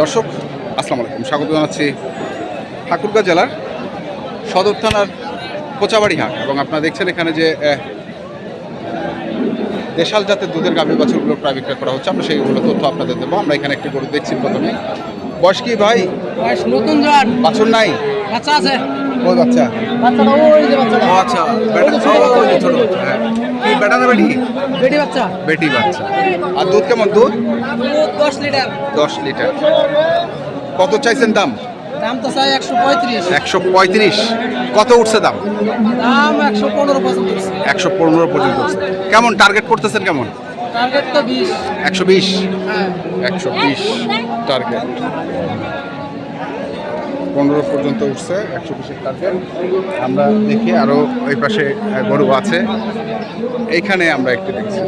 দর্শক আসসালামু আলাইকুম। স্বাগত জানাচ্ছি ঠাকুরগাঁ জেলার সদর থানার কোচাবাড়ি হাট এবং আপনারা দেখছেন এখানে যে দেশাল জাতের দুধের গাভী বাছুরগুলো প্রায় বিক্রয় করা হচ্ছে। আমরা সেইগুলো তথ্য আপনাদের দেবো। আমরা এখানে একটি গরু দেখছি প্রথমে। বয়স কি ভাই? বয়স নতুন বাছুর নাই? আচ্ছা আছে। ওই বাচ্চা। বাচ্চাটা ওই যে বাচ্চাটা। ও আচ্ছা বেটা ছোট। বাচ্চা, ছোট। বাচ্চা হ্যাঁ। কি বেটা না বেটি? বেটি বাচ্চা। বেটি বাচ্চা। আর দুধ কেমন? দুধ? দুধ দশ লিটার। দশ লিটার। কত চাইছেন দাম? দাম তো চাই একশো পঁয়ত্রিশ। একশো পঁয়ত্রিশ। কত উঠছে দাম? দাম একশো পনেরো পর্যন্ত একশো পনেরো পর্যন্ত উঠছে। কেমন টার্গেট করতেছেন কেমন? টার্গেট তো বিশ। একশো বিশ। হ্যাঁ। একশো বিশ টার্গেট। পনেরো পর্যন্ত উঠছে একশো বিশের টার্গেট আমরা দেখি আরও ওই পাশে গরু আছে। এইখানে আমরা একটু দেখছি।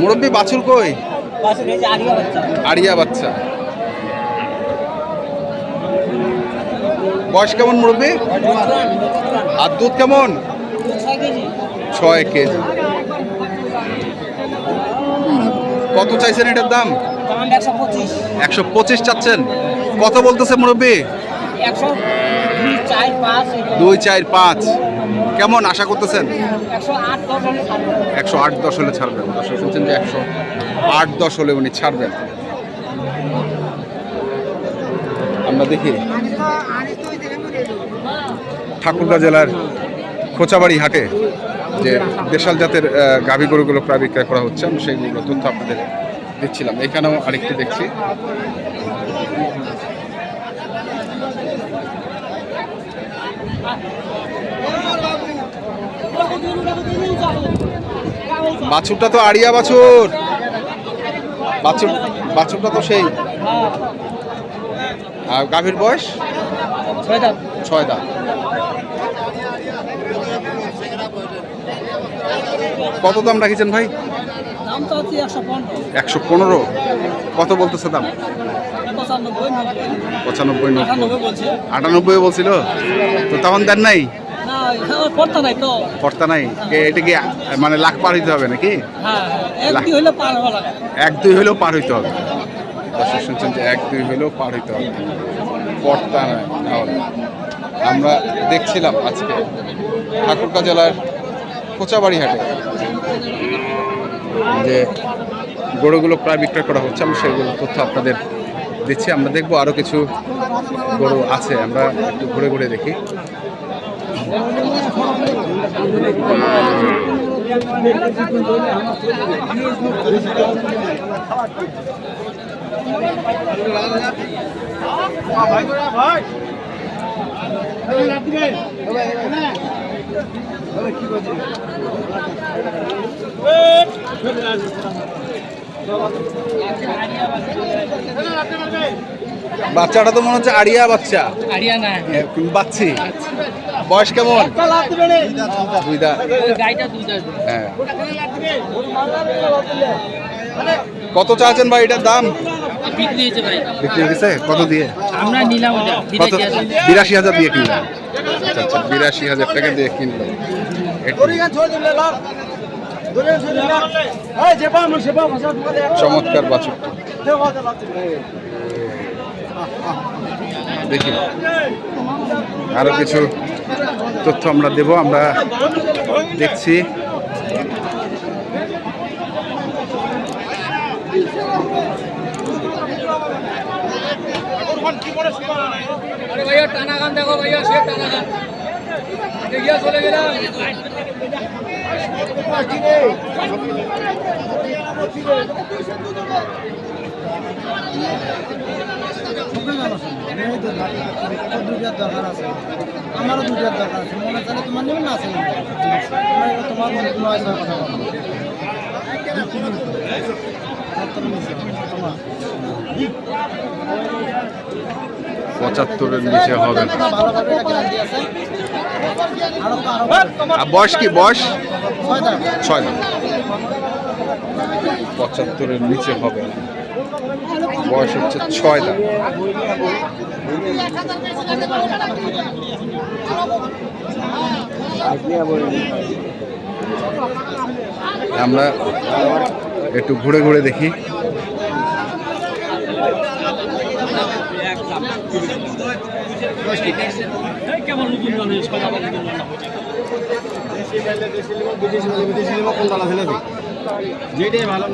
মুরব্বী বাছুর কই? আড়িয়া বাচ্চা। বয়স কেমন মুরব্বী? আর দুধ কেমন? ছয় কেজি। কত চাইছেন এটার দাম? একশো পঁচিশ চাচ্ছেন। কত বলতেছে মুরব্বী? দুই, চার, পাঁচ। কেমন আশা করতেছেন? একশো আট দশ হলে ছাড়বো। একশো আট দশ হলে ছাড়বেন। দর্শক শুনছেন যে একশো আট দশ হলে উনি ছাড়বেন। আমরা দেখি। ঠাকুরগাঁ জেলার খোঁচাবাড়ি হাটে যে দেশাল জাতের গাভী গরুগুলো প্রায় বিক্রয় করা হচ্ছে আমি সেইগুলো তথ্য আপনাদের দিচ্ছিলাম। এখানেও আরেকটি দেখছি। বাছুরটা তো আড়িয়া বাছুর। বাছুর বাছুরটা তো সেই। আর গাভীর বয়স? ছয় দাম ছয় দাম কত দাম রাখিছেন ভাই? একশো পনেরো। কত বলতেছে দাম? পঁচানব্বই নব্বই। আটানব্বই বলছে বলছিল? তো তখন দেন নাই? পড়তা নাই নাই? এটা কি মানে লাখ পার হইতে হবে নাকি? হ্যাঁ লাগে। এক দুই হলেও পার হইতে হবে। দর্শক শুনছেন যে এক দুই হলেও পার হইতে হবে। নয় তাহলে। আমরা দেখছিলাম আজকে ঠাকুরগাঁ জেলার কোচাবাড়ি হাটে যে গরুগুলো প্রায় বিক্রয় করা হচ্ছে আমি সেগুলো তথ্য আপনাদের দিচ্ছি। আমরা দেখব আরও কিছু গরু আছে, আমরা একটু ঘুরে ঘুরে দেখি। বাচ্চাটা তো মনে হচ্ছে আড়িয়া বাচ্চা। আড়িয়া না। বাচ্চি। বয়স কেমন? দুই হ্যাঁ। কত চাচ্ছেন ভাই এটার দাম? বিক্রি হয়েছে ভাই। বিক্রি হয়ে গেছে কত দিয়ে? আমরা নিলাম বিরাশি হাজার দিয়ে কিনলাম। আচ্ছা বিরাশি হাজার টাকা দিয়ে কিনলাম চমৎকার বাছুরটি। দেখি। আরও কিছু তথ্য আমরা দেব, আমরা দেখছি। টানা গান দেখো ভাইয়া সে টানা গান দেখিয়া চলে গেলাম আমারও দুটার দরকার আছে মনে চাইলে তোমার নেবেন না আছে তোমার মনে কোনো আছে কথা বলো পঁচাত্তরের নিচে হবে। না। বয়স কি? বয়স? ছয় দাম পঁচাত্তরের নিচে হবে। বয়স হচ্ছে ছয় দাঁত। আমরা একটু ঘুরে ঘুরে দেখি। ভালো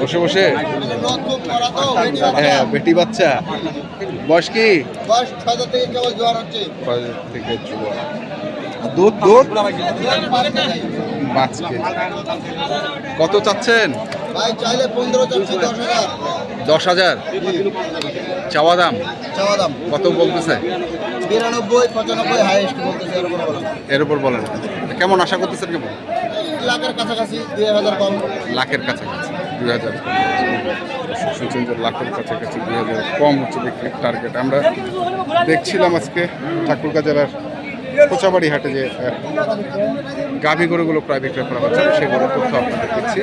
বসে বসে বেটি হ্যাঁ বেটি বাচ্চা। বয়স কি? থেকে জোয়ার হচ্ছে। কয় থেকে জোয়ার? দুধ দুধ? পাঁচ কেজি। কত চাচ্ছেন? দশ হাজার। দশ হাজার? চাওয়া দাম? চাওয়া দাম। কত বলতেছে? বিরানব্বই পঁচানব্বই হাইয়েস্ট বলতেছে এর উপর বলেন কেমন আশা করতেছেন কেমন? লাখের কাছাকাছি, দুই হাজার কম। লাখের কাছাকাছি, দুই হাজার শুনছেন যে লাখের কাছাকাছি, দুই হাজার কম হচ্ছে বিক্রির টার্গেট আমরা দেখছিলাম আজকে ঠাকুরগাঁ জেলার কোচাবাড়ি হাটে যে গাভী গরুগুলো প্রায় বিক্রয় করা হচ্ছে সেগুলো তথ্য আপনাদের দিচ্ছি।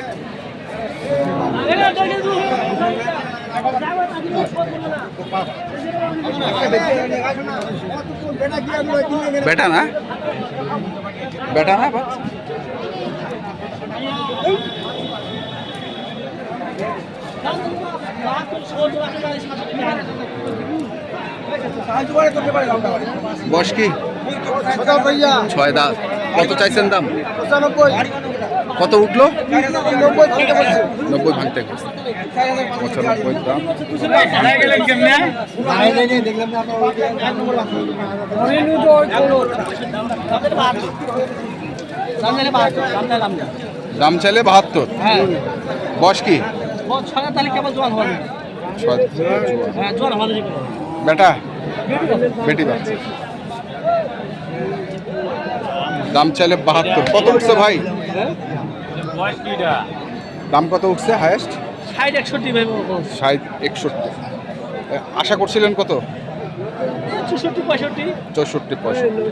বেটা না? বেটা না বয়স কি? ছয় দাঁত কত চাইছেন দাম? কত উঠল? নব্বই ভাঙতে পঁচানব্বই দাম। দাম চাইলে বাহাত্তর। বয়স কি? ছয় হবে। হ্যাঁ হবে বেটা? বেটি বাচ্চা। দাম চাইলে বাহাত্তর। কত উঠছে ভাই? দাম কত উঠছে হায়েস্ট ষাট একষট্টি ভাই ষাট একষট্টি। আশা করছিলেন কত? চৌষট্টি পঁয়ষট্টি। চৌষট্টি পঁয়ষট্টি।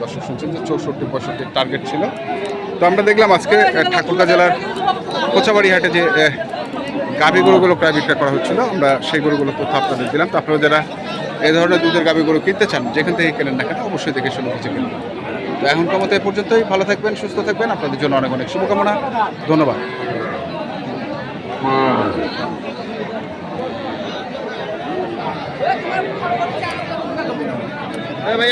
দর্শক শুনছেন যে চৌষট্টি পঁয়ষট্টির টার্গেট ছিল। তো আমরা দেখলাম আজকে ঠাকুরগাঁ জেলার কোচাবাড়ি হাটে যে এ, গাভী গরুগুলো প্রায় বিক্রয় করা হচ্ছিল আমরা সেই গরুগুলো তথ্য আপনাদের দিলাম। তো আপনারা যারা এই ধরনের দুধের গাভী গরু কিনতে চান যেখান থেকে কেনেন না কেন অবশ্যই দেখে শুনে বুঝে কিনবেন তো এখন কমতে পর্যন্তই। ভালো থাকবেন সুস্থ থাকবেন। আপনাদের জন্য অনেক অনেক শুভকামনা। ধন্যবাদ। ভাই